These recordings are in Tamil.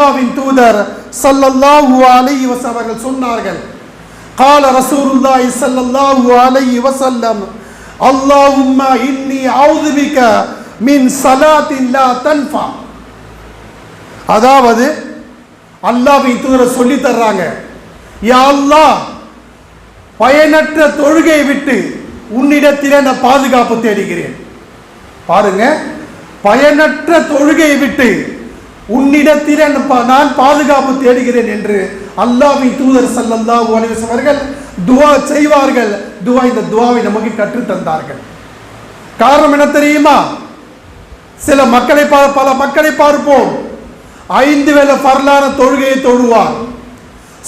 அல்லாஹ்வின் தூதர் ஸல்லல்லாஹு அலைஹி வஸல்லம் அவர்கள் சொன்னார்கள் قال رسول الله صلى الله عليه وسلم اللهم إني أعوذ بك من صلاة لا تنفع அதாவது அல்லாஹ்வின் தூதர் சொல்லி தர்றாங்க யா அல்லாஹ் பயனற்ற தொழுகையை விட்டு உன்னிடத்திலே நான் பாதுகாப்பு தேடுகிறேன் பாருங்க பயனற்ற தொழுகையை விட்டு உன்னிடத்திலே நான் பா- நான் பாதுகாப்பு தேடுகிறேன் என்று அல்லாவின் தூதர் சல்லல்லா அலைஹி அவர்கள் துவா செய்வார்கள். துவா இந்த துவாவை நமக்கு கற்றுத் தந்தார்கள். காரணம் என்ன தெரியுமா? சில மக்களை பல மக்களை பார்ப்போம். ஐந்து வேலை பரலான தொழுகையை தொழுவார்.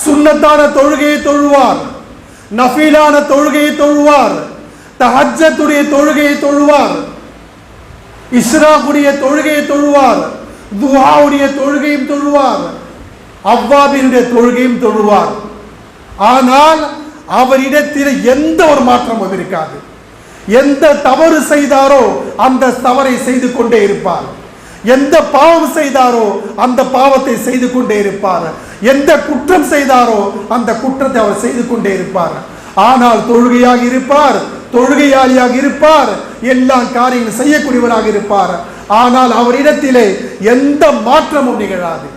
சுண்ணத்தான தொழுகையை தொழுவார். நஃபீலான தொழுகையை தொழுவார். தஹஜத்துடைய தொழுகையை தொழுவார். இஸ்ராக்குடைய தொழுகையை தொழுவார். துஹாவுடைய தொழுகையும் தொழுவார். அவ்வாபினுடைய தொழுகையும் தொழுவார். ஆனால் அவரிடத்தில் எந்த ஒரு மாற்றமும் இருக்காது. எந்த தவறு செய்தாரோ அந்த தவறை செய்து கொண்டே இருப்பார். எந்த பாவம் செய்தாரோ அந்த பாவத்தை செய்து கொண்டே இருப்பார். எந்த குற்றம் செய்தாரோ அந்த குற்றத்தை அவர் செய்து கொண்டே இருப்பார். ஆனால் தொழுகையாக இருப்பார். தொழுகையாளியாக இருப்பார். எல்லா காரியங்களும் செய்யக்கூடியவராக இருப்பார். ஆனால் அவரிடத்திலே எந்த மாற்றமும் நிகழாது.